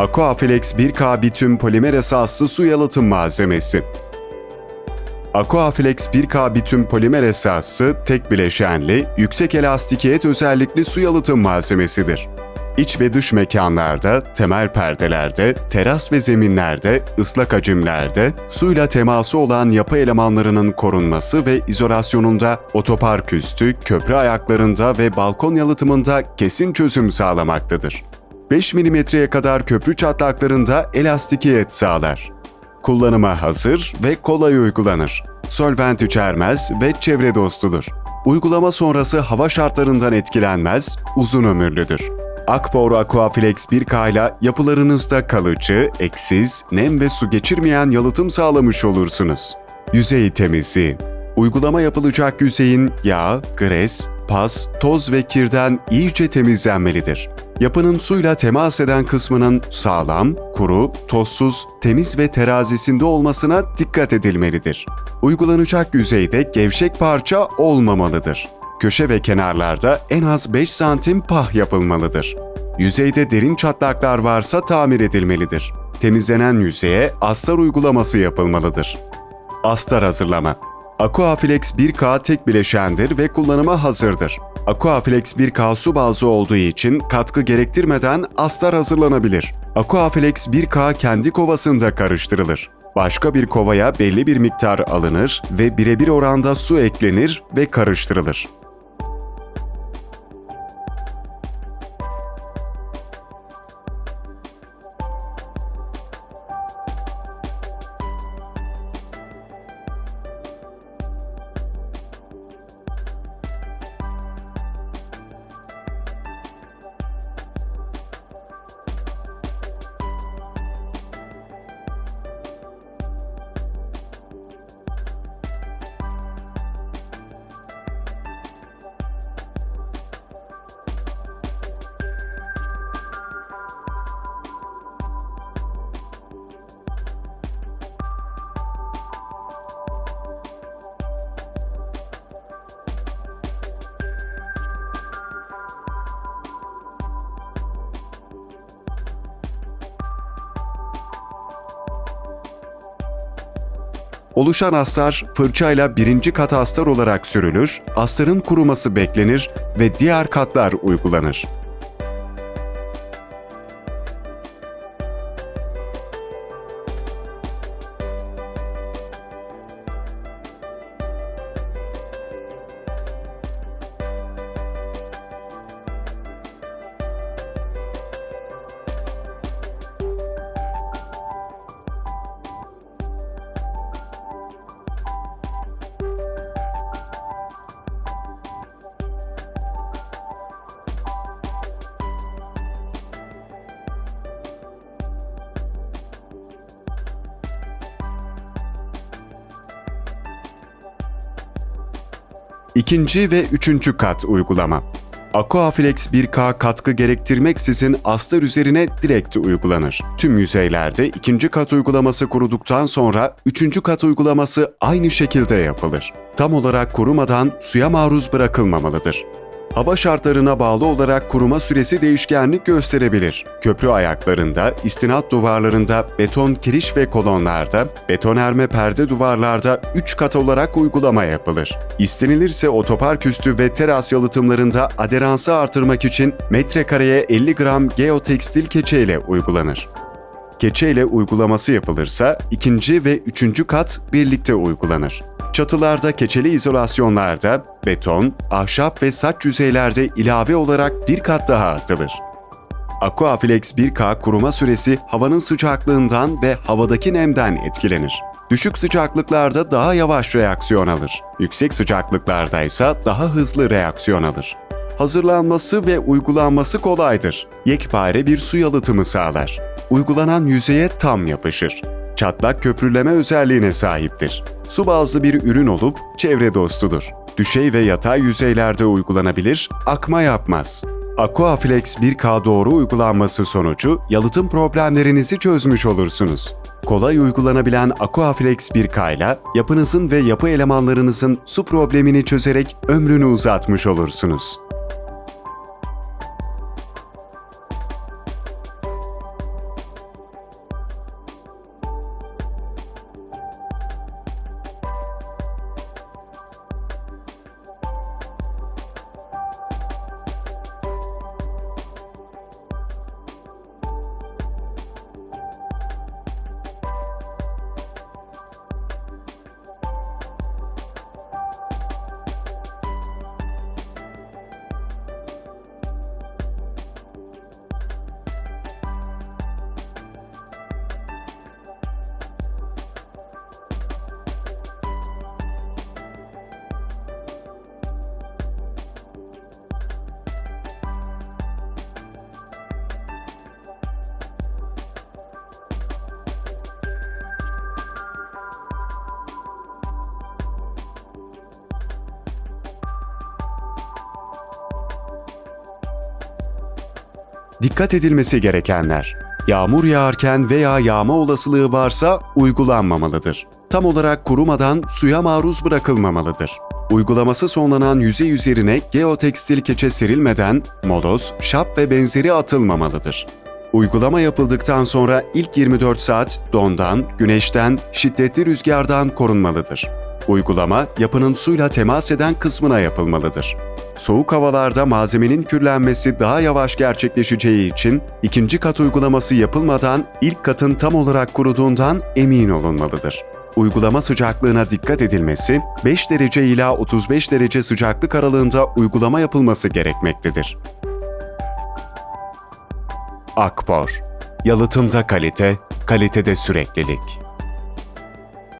Aquaflex 1K bitüm polimer esaslı su yalıtım malzemesi. Aquaflex 1K bitüm polimer esaslı, tek bileşenli, yüksek elastikiyet özellikli su yalıtım malzemesidir. İç ve dış mekanlarda, temel perdelerde, teras ve zeminlerde, ıslak hacimlerde, suyla teması olan yapı elemanlarının korunması ve izolasyonunda, otopark üstü, köprü ayaklarında ve balkon yalıtımında kesin çözüm sağlamaktadır. 5 milimetreye kadar köprü çatlaklarında elastikiyet sağlar. Kullanıma hazır ve kolay uygulanır. Solvent içermez ve çevre dostudur. Uygulama sonrası hava şartlarından etkilenmez, uzun ömürlüdür. Akbor Aquaflex 1K ile yapılarınızda kalıcı, eksiz, nem ve su geçirmeyen yalıtım sağlamış olursunuz. Yüzey temizliği Uygulama yapılacak yüzeyin yağ, gres, pas, toz ve kirden iyice temizlenmelidir. Yapının suyla temas eden kısmının sağlam, kuru, tozsuz, temiz ve terazisinde olmasına dikkat edilmelidir. Uygulanacak yüzeyde gevşek parça olmamalıdır. Köşe ve kenarlarda en az 5 santim pah yapılmalıdır. Yüzeyde derin çatlaklar varsa tamir edilmelidir. Temizlenen yüzeye astar uygulaması yapılmalıdır. Astar hazırlama Aquaflex 1K tek bileşendir ve kullanıma hazırdır. Aquaflex 1K su bazlı olduğu için katkı gerektirmeden astar hazırlanabilir. Aquaflex 1K kendi kovasında karıştırılır. Başka bir kovaya belli bir miktar alınır ve birebir oranda su eklenir ve karıştırılır. Oluşan astar fırçayla birinci kat astar olarak sürülür, astarın kuruması beklenir ve diğer katlar uygulanır. İkinci ve üçüncü kat uygulama. Aquaflex 1K katkı gerektirmeksizin astar üzerine direkt uygulanır. Tüm yüzeylerde ikinci kat uygulaması kuruduktan sonra üçüncü kat uygulaması aynı şekilde yapılır. Tam olarak kurumadan suya maruz bırakılmamalıdır. Hava şartlarına bağlı olarak kuruma süresi değişkenlik gösterebilir. Köprü ayaklarında, istinat duvarlarında, beton kiriş ve kolonlarda, betonerme perde duvarlarda 3 kat olarak uygulama yapılır. İstenilirse otopark üstü ve teras yalıtımlarında aderansı artırmak için metrekareye 50 gram geotekstil keçe ile uygulanır. Keçe ile uygulaması yapılırsa ikinci ve üçüncü kat birlikte uygulanır. Çatılarda keçeli izolasyonlarda beton, ahşap ve saç yüzeylerde ilave olarak bir kat daha atılır. Aquaflex 1K kuruma süresi havanın sıcaklığından ve havadaki nemden etkilenir. Düşük sıcaklıklarda daha yavaş reaksiyon alır. Yüksek sıcaklıklarda ise daha hızlı reaksiyon alır. Hazırlanması ve uygulanması kolaydır. Yekpare bir su yalıtımı sağlar. Uygulanan yüzeye tam yapışır çatlak köprüleme özelliğine sahiptir. Su bazlı bir ürün olup çevre dostudur. Düşey ve yatay yüzeylerde uygulanabilir, akma yapmaz. Aquaflex 1K doğru uygulanması sonucu yalıtım problemlerinizi çözmüş olursunuz. Kolay uygulanabilen Aquaflex 1K ile yapınızın ve yapı elemanlarınızın su problemini çözerek ömrünü uzatmış olursunuz. Dikkat edilmesi gerekenler. Yağmur yağarken veya yağma olasılığı varsa uygulanmamalıdır. Tam olarak kurumadan suya maruz bırakılmamalıdır. Uygulaması sonlanan yüzey üzerine geotekstil keçe serilmeden moloz, şap ve benzeri atılmamalıdır. Uygulama yapıldıktan sonra ilk 24 saat dondan, güneşten, şiddetli rüzgardan korunmalıdır. Uygulama yapının suyla temas eden kısmına yapılmalıdır. Soğuk havalarda malzemenin kürlenmesi daha yavaş gerçekleşeceği için ikinci kat uygulaması yapılmadan ilk katın tam olarak kuruduğundan emin olunmalıdır. Uygulama sıcaklığına dikkat edilmesi, 5 derece ila 35 derece sıcaklık aralığında uygulama yapılması gerekmektedir. Akbor Yalıtımda kalite, kalitede süreklilik.